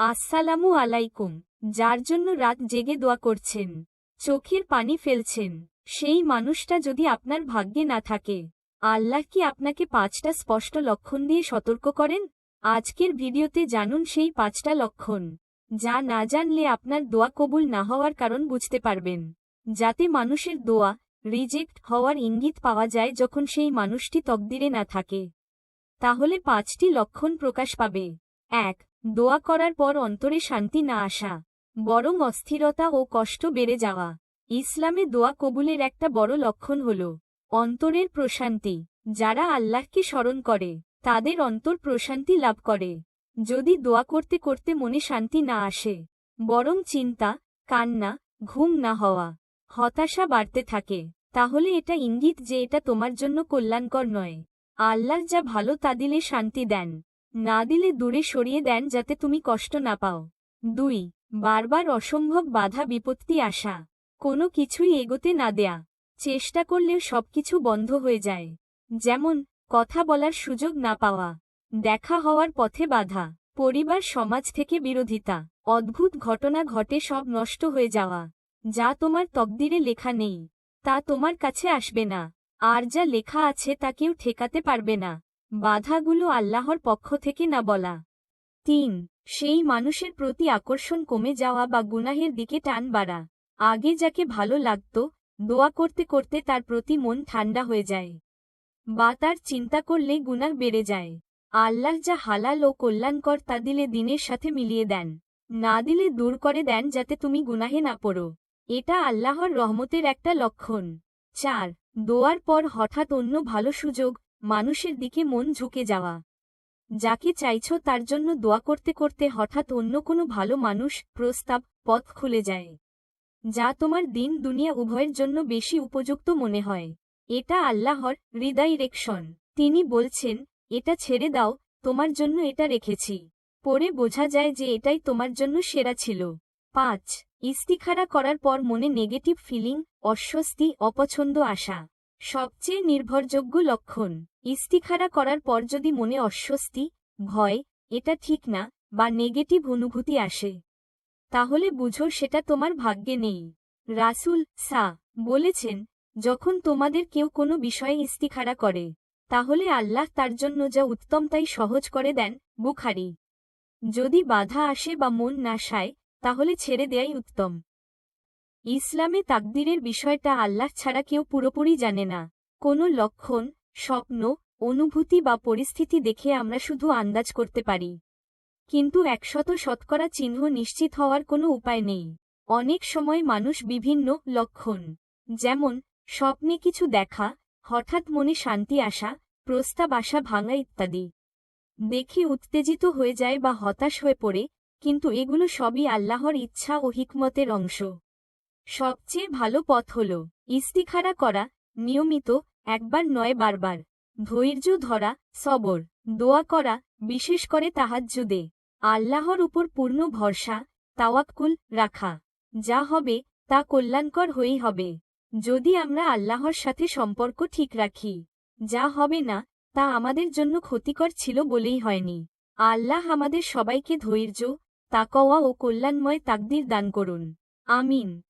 আসসালামু আলাইকুম। যার জন্য রাত জেগে দোয়া করছেন। চোখের পানি ফেলছেন। সেই মানুষটা যদি আপনার ভাগ্যে না থাকে, আল্লাহ কি আপনাকে পাঁচটা স্পষ্ট লক্ষণ দিয়ে সতর্ক করেন? আজকের ভিডিওতে জানুন সেই পাঁচটা লক্ষণ। যা না জানলে আপনার দোয়া কবুল না হওয়ার কারণ বুঝতে পারবেন। যাতে মানুষের দোয়া রিজেক্ট হওয়ার ইঙ্গিত পাওয়া যায় যখন সেই মানুষটি তকদিরে না থাকে। তাহলে পাঁচটি লক্ষণ প্রকাশ পাবে। এক দোয়া করার পর অন্তরে শান্তি না আসা, বরং অস্থিরতা ও কষ্ট বেড়ে যাওয়া। ইসলামে দোয়া কবুলের একটা বড় লক্ষণ হল, অন্তরের প্রশান্তি। যারা আল্লাহকে স্মরণ করে, তাদের অন্তর প্রশান্তি লাভ করে। যদি দোয়া করতে করতে মনে শান্তি না আসে, বরং চিন্তা, কান্না, ঘুম না হওয়া, হতাশা বাড়তে থাকে, তাহলে এটা ইঙ্গিত যে এটা তোমার জন্য কল্যাণকর নয়। আল্লাহ যা ভালো তা দিলে শান্তি দেন। না দিলে দূরে সরিয়ে দেন যাতে তুমি কষ্ট না পাও। দুই, বারবার অসম্ভব বাধা বিপত্তি আসা। কোনো কিছুই এগোতে না দেয়া। চেষ্টা করলেও সবকিছু বন্ধ হয়ে যায়। যেমন, কথা বলার সুযোগ না পাওয়া। দেখা হওয়ার পথে বাধা। পরিবার, সমাজ থেকে বিরোধিতা। অদ্ভুত ঘটনা ঘটে সব নষ্ট হয়ে যাওয়া। যা তোমার তকদিরে লেখা নেই। তা তোমার কাছে আসবে না। আর যা লেখা আছে তা কেউ ঠেকাতে পারবে না। বাধাগুলো আল্লাহর পক্ষ থেকে না বলা। তিন, সেই মানুষের প্রতি আকর্ষণ কমে যাওয়া বা গুনাহের দিকে টান বাড়া। আগে যাকে ভালো লাগত, দোয়া করতে করতে তার প্রতি মন ঠান্ডা হয়ে যায়। বা তার চিন্তা করলে গুনাহ বেড়ে যায়। আল্লাহ যা হালাল ও কল্যাণকর তা দিলে দিনের সাথে মিলিয়ে দেন। না দিলে দূর করে দেন যাতে তুমি গুনাহে না পড়ো। এটা আল্লাহর রহমতের একটা লক্ষণ। চার, দোয়ার পর হঠাৎ অন্য ভালো সুযোগ মানুষের দিকে মন ঝুঁকে যাওয়া। যাকে চাইছ তার জন্য দোয়া করতে করতে হঠাৎ অন্য কোনো ভালো মানুষ প্রস্তাব, পথ খুলে যায়। যা তোমার দিন দুনিয়া উভয়ের জন্য বেশি উপযুক্ত মনে হয়। এটা আল্লাহর রিদাইরেকশন তিনি বলছেন, এটা ছেড়ে দাও, তোমার জন্য এটা রেখেছি। পরে বোঝা যায় যে এটাই তোমার জন্য সেরা ছিল। পাঁচ, ইস্তিখারা করার পর মনে নেগেটিভ ফিলিং, অস্বস্তি, অপছন্দ আসা সবচেয়ে নির্ভরযোগ্য লক্ষণ। ইস্তিখারা করার পর যদি মনে অস্বস্তি, ভয়, এটা ঠিক না, বা নেগেটিভ অনুভূতি আসে, তাহলে বুঝো সেটা তোমার ভাগ্যে নেই। রাসুল সা বলেছেন, যখন তোমাদের কেউ কোনো বিষয়ে ইস্তিখারা করে, তাহলে আল্লাহ তার জন্য যা উত্তম তাই সহজ করে দেন, বুখারি। যদি বাধা আসে বা মন না সায়, তাহলে ছেড়ে দেয়াই উত্তম। ইসলামে তাকদিরের বিষয়টা আল্লাহ ছাড়া কেউ পুরোপুরি জানে না। কোনো লক্ষণ, স্বপ্ন, অনুভূতি বা পরিস্থিতি দেখে আমরা শুধু আন্দাজ করতে পারি। কিন্তু একশত শতকরা চিহ্ন নিশ্চিত হওয়ার কোনো উপায় নেই। অনেক সময় মানুষ বিভিন্ন লক্ষণ, যেমন, স্বপ্নে কিছু দেখা, হঠাৎ মনে শান্তি আসা, প্রস্তাব আসা ভাঙা ইত্যাদি। দেখে উত্তেজিত হয়ে যায় বা হতাশ হয়ে পড়ে, কিন্তু এগুলো সবই আল্লাহর ইচ্ছা ও হিকমতের অংশ। সবচেয়ে ভালো পথ হল ইস্তিখারা করা, নিয়মিত একবার নয় বারবার। ধৈর্য ধরা, সবর, দোয়া করা, বিশেষ করে তাহাজ্জুদে। আল্লাহর উপর পূর্ণ ভরসা, তাওয়াক্কুল রাখা। যা হবে, তা কল্যাণকর হয়েই হবে। যদি আমরা আল্লাহর সাথে সম্পর্ক ঠিক রাখি। যা হবে না, তা আমাদের জন্য ক্ষতিকর ছিল বলেই হয়নি। আল্লাহ আমাদের সবাইকে ধৈর্য, তাকওয়া ও কল্যাণময় তাকদির দান করুন। আমিন।